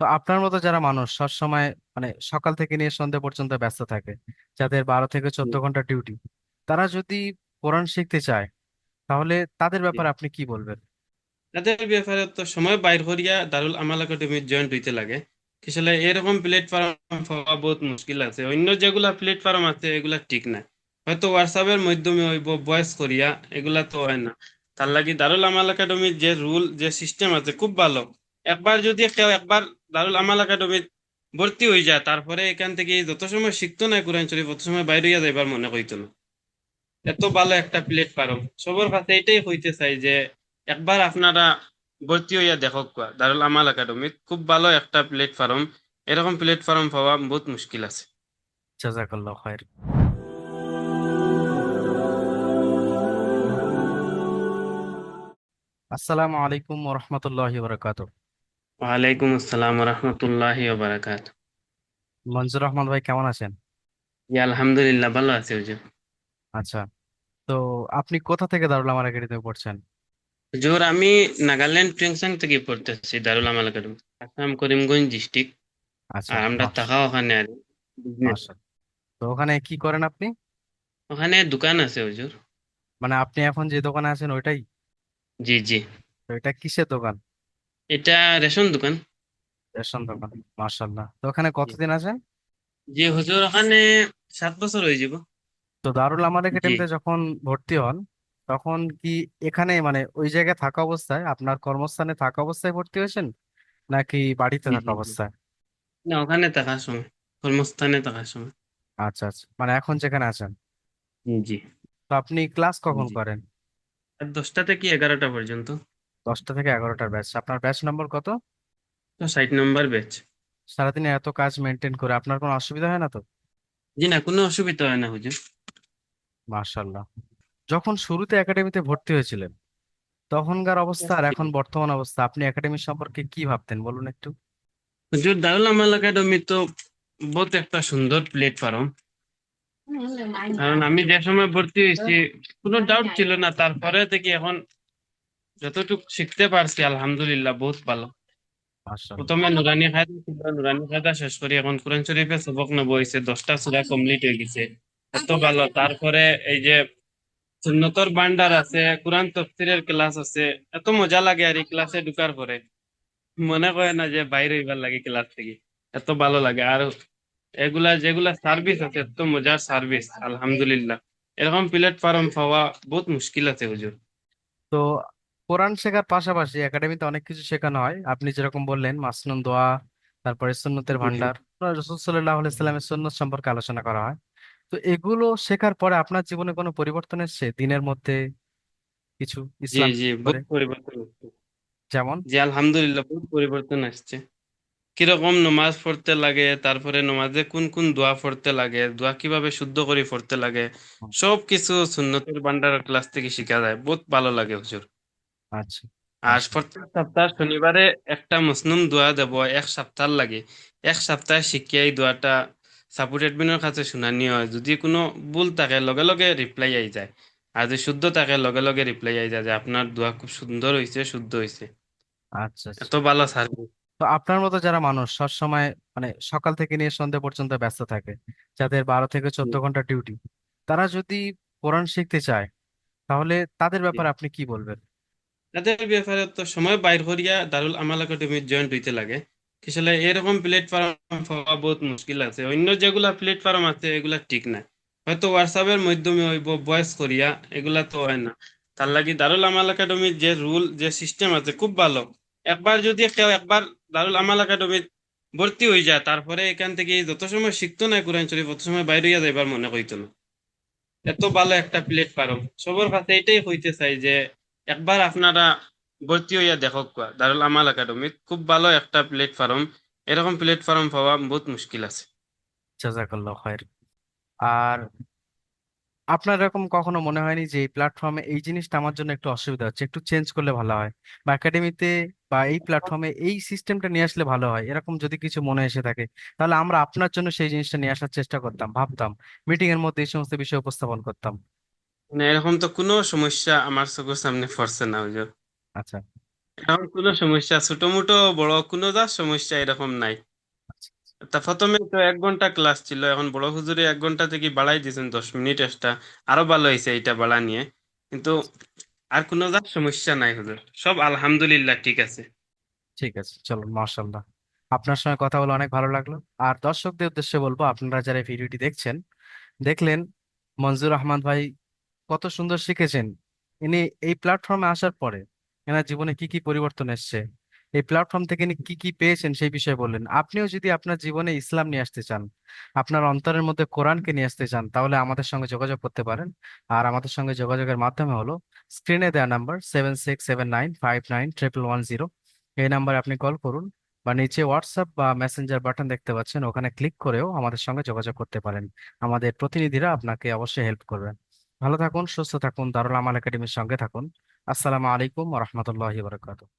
তো আপনার মতো যারা মানুষ সবসময় মানে সকাল থেকে নিয়ে সন্ধ্যা পর্যন্ত ব্যস্ত থাকে যাদের বারো থেকে চোদ্দ ঘণ্টা ডিউটি তারা যদি কোরআন শিখতে চায় তাহলে তাদের ব্যাপারে আপনি কি বলবেন? তাদের ব্যাপারে তো সময় বাইর করিয়া দারুল আমাল একাডেমির জয়েন্ট হইতে লাগে। আসলে এরকম প্ল্যাটফর্ম পাওয়া বহুত মুশকিল আছে। অন্য যেগুলা প্ল্যাটফর্ম আছে এগুলা ঠিক না। হয়তো হোয়াটসঅ্যাপের মাধ্যমে হইব ভয়েস করিয়া এগুলা তো হয় না। তার লাগি দারুল আমাল একাডেমির যে রুল যে সিস্টেম আছে খুব ভালো। একবার যদি কেউ একবার দারুল আমাল একাডেমির ভর্তি হয়ে যায়, তারপরে এখান থেকে যত সময় শিখতো না কোরআন শরীফ তত সময় বাইরে যাইবার মনে হইতো না। এত ভালো একটা প্ল্যাটফর্ম সবার কাছে এটাই হইতে চাই যে, একবার আপনারা ভর্তি হইয়া দেখক দারুল আমাল একাডেমিত। খুব ভালো একটা প্ল্যাটফর্ম এরকম প্ল্যাটফর্ম পাওয়া বহুত মুশকিল আছে। জাজাকাল্লাহ খায়ের আসসালামু আলাইকুম ওরহমতুল্লাহি বারাকাত ওয়ালাইকুম আসসালাম রহমতুল্লাহি বারাকাত মঞ্জুর রহমান ভাই কেমন আছেন? ইয়া আলহামদুলিল্লাহ ভালো আছে হুজুর। আচ্ছা তো আপনি কোথা থেকে দারুল আমার একাডেমিতে পড়ছেন? হুজুর আমি নাগাল্যান্ড ট্রেংসাং থেকে পড়তেছি দারুল আমাল একাডেমি আসাম করিমগঞ্জ ডিস্ট্রিক্ট। আচ্ছা আর আমরা থাকা ওখানে আর বিজনেস। মাশাআল্লাহ। তো ওখানে কি করেন আপনি? ওখানে দোকান আছে হুজুর। মানে আপনি এখন যে দোকানে আছেন ওইটাই? জি জি। তো এটা কিসের দোকান? এটা রেশন দোকান। রেশন দোকান মাশাআল্লাহ। তো ওখানে কতদিন আছেন? জি হুজুর ওখানে সাত বছর হয়ে যাব। তো দারুল আমার জি। একাডেমিতে যখন ভর্তি হন তখন কি এখানে মানে ওই জায়গায় থাকা অবস্থায় আপনার কর্মস্থানে থাকা অবস্থায় ভর্তি হয়েছেন? নাকি বাড়িতে জি থাকা জি। জি অবস্থায়? না ওখানে থাকার সময় কর্মস্থানে থাকার সময়। আচ্ছা আচ্ছা। মানে এখন যেখানে আছেন? জি। তো আপনি ক্লাস কখন জি। করেন? আর দশটা থেকে এগারোটা পর্যন্ত। দশটা থেকে এগারোটার ব্যাচ আপনার ব্যাচ নম্বর কত? তো ষাট নম্বর ব্যাচ সারাদিনে এত কাজ মেনটেন করে আপনার কোনো অসুবিধা হয় না তো? জি না কোনো অসুবিধা হয় না হুজুর। মাশাল্লাহ যখন শুরুতে একাডেমিতে ভর্তি হয়েছিলেন তখনকার অবস্থা আর এখন বর্তমান অবস্থা আপনি একাডেমি সম্পর্কে কি ভাবতেন? বলুন একটু। হুজুর দারুল আমাল একাডেমি তো বহুত একটা সুন্দর প্ল্যাটফর্ম কারণ আমি যে সময় ভর্তি হয়েছি কোনো ডাউট ছিল না। তারপরে থেকে এখন যতটুকু শিখতে পারছি আলহামদুলিল্লাহ বহুত ভালো। প্রথমে নুরানি খায়দা ছিল নুরানি খায়দা শেষ করি এখন কোরআন শরীফে সবক নেব হয়েছে দশটা সূরা কমপ্লিট হয়ে গেছে। এত ভালো। তারপরে এই যে সুন্নতর ভান্ডার আছে কোরআন তফসিরের ক্লাস আছে এত মজা লাগে আর এই ক্লাসে ঢুকার পরে। মনে করে না যে বাইরে হইবার লাগে ক্লাস থেকে। এত ভালো লাগে। আর এগুলা যেগুলা সার্ভিস আছে এত মজার সার্ভিস আলহামদুলিল্লাহ। এরকম প্ল্যাটফর্ম পাওয়া বহুত মুশকিল আছে হুজুর। তো কোরআন শেখার পাশাপাশি একাডেমিতে অনেক কিছু শেখানো হয়। আপনি যেরকম বললেন মাসনুন দোয়া তারপরে সুন্নতের জি জি। ভান্ডার রসুল সাল্লাহ ইসলামের সুন্নত সম্পর্কে আলোচনা করা হয়। তো এগুলো শেখার পরে আপনার জীবনে কোনো পরিবর্তন এসেছে? দিনের মধ্যে কিছু জি ইসলাম জি করে বহুত পরিবর্তন আসছে যেমন? জি আলহামদুলিল্লাহ বহুত পরিবর্তন আসছে। কীরকম নমাজ পড়তে লাগে তারপরে নমাজে কোন কোন দোয়া পড়তে লাগে দোয়া কীভাবে শুদ্ধ করে পড়তে লাগে সব কিছু সুন্নতের ভান্ডার ক্লাস থেকে শিখা যায়। বহুত ভালো লাগে হুজুর। আচ্ছা। আর প্রত্যেক সপ্তাহ শনিবারে একটা মুসলিম দোয়া দেব এক সপ্তাহ লাগে। এক সপ্তাহ শিখিয়ে এই দোয়াটা সাপোর্ট এডমিনের কাছে শুনানি হয়। যদি কোনো ভুল থাকে লগে লগে রিপ্লাই আই যায়। আর যদি শুদ্ধ থাকে লগে লগে রিপ্লাই আই যায় যে আপনার দোয়া খুব সুন্দর হয়েছে শুদ্ধ হয়েছে আচ্ছা আচ্ছা। এত ভালো সার্ভিস তো আপনার মতো যারা মানুষ সবসময় মানে সকাল থেকে নিয়ে সন্ধ্যা পর্যন্ত ব্যস্ত থাকে যাদের বারো থেকে চোদ্দ ঘণ্টা ডিউটি তারা যদি কোরআন শিখতে চায় তাহলে তাদের ব্যাপারে আপনি কি বলবেন? তাদের ব্যাপারে তো সময় বাইর করিয়া দারুল আমাল একাডেমির জয়েন্ট হইতে লাগে। আসলে এরকম প্ল্যাটফর্ম পাওয়া বহুত মুশকিল আছে। অন্য যেগুলা প্ল্যাটফর্ম আছে, এগুলা ঠিক না। হয়তো হোয়াটসঅ্যাপের মাধ্যমে হইব ভয়েস করিয়া, এগুলা তো হয় না। তার লাগি দারুল আমাল একাডেমির যে রুল যে সিস্টেম আছে, খুব ভালো। একবার যদি কেউ একবার দারুল আমাল একাডেমির ভর্তি হয়ে যায়, তারপরে এখান থেকে যত সময় শিখতো না কোরআন শরীফ তত সময় বাইরে হইয়া যাইবার মনে হইতো না। এত ভালো একটা প্ল্যাটফর্ম সবার কাছে এটাই হইতে চাই যে একবার আপনারা ভর্তি হইয়া দেখক দারুল আমাল একাডেমিত খুব ভালো একটা প্ল্যাটফর্ম এরকম প্ল্যাটফর্ম পাওয়া বহুত মুশকিল আছে। জাজাকাল্লাহ খায়ের আর আপনার এরকম কখনো মনে হয়নি যে এই প্ল্যাটফর্মে এই জিনিসটা আমার জন্য একটু অসুবিধা হচ্ছে, একটু চেঞ্জ করলে ভালো হয়? বা একাডেমিতে বা এই প্ল্যাটফর্মে এই সিস্টেমটা নিয়ে আসলে ভালো হয়? এরকম যদি কিছু মনে এসে থাকে, তাহলে আমরা আপনার জন্য সেই জিনিসটা নিয়ে আসার চেষ্টা করতাম, ভাবতাম। মিটিং এর মধ্যে এই সমস্ত বিষয় উপস্থাপন করতাম। মানে এরকম তো কোনো সমস্যা আমার চোখের সামনে পড়ছে না হুজুর আচ্ছা। এরকম কোনো সমস্যা ছোট মোটো বড় কোনো যা সমস্যা এরকম নাই। তা প্রথমে তো এক ঘণ্টা ক্লাস ছিল এখন বড় হুজুরে এক ঘণ্টা থেকে বাড়াই দিয়েছেন দশ মিনিট এক্সট্রা আরও ভালো হয়েছে এটা বাড়া নিয়ে। কিন্তু আর কোনো যা সমস্যা নাই হুজুর সব আলহামদুলিল্লাহ ঠিক আছে। ঠিক আছে চলুন মাশাল্লাহ আপনার সঙ্গে কথা বলে অনেক ভালো লাগল। আর দর্শকদের উদ্দেশ্যে বলব আপনারা যারা ভিডিওটি দেখছেন দেখলেন মনজুর আহমদ ভাই কত সুন্দর শিখেছেন। ইনি এই প্ল্যাটফর্মে আসার পরে এনার জীবনে কি কি পরিবর্তন এসেছে? এই প্ল্যাটফর্ম থেকে ইনি কি কি পেয়েছেন সেই বিষয়ে বললেন। আপনিও যদি আপনার জীবনে ইসলাম নিয়ে আসতে চান, আপনার অন্তরের মধ্যে কোরআনকে নিয়ে আসতে চান, তাহলে আমাদের সঙ্গে যোগাযোগ করতে পারেন। আর আমাদের সঙ্গে যোগাযোগের মাধ্যমে হলো স্ক্রিনে দেওয়া number seven six seven nine five nine triple one zero এই নাম্বারে আপনি কল করুন বা নিচে হোয়াটসঅ্যাপ বা মেসেঞ্জার বাটন দেখতে পাচ্ছেন। ওখানে ক্লিক করেও আমাদের সঙ্গে যোগাযোগ করতে পারেন। আমাদের প্রতিনিধিরা আপনাকে অবশ্যই হেল্প করবেন ভালো থাকুন সুস্থ থাকুন দারুল আমাল একাডেমির সঙ্গে থাকুন। আসসালামু আলাইকুম রহমতুল্লাহি বারাকাতুহু।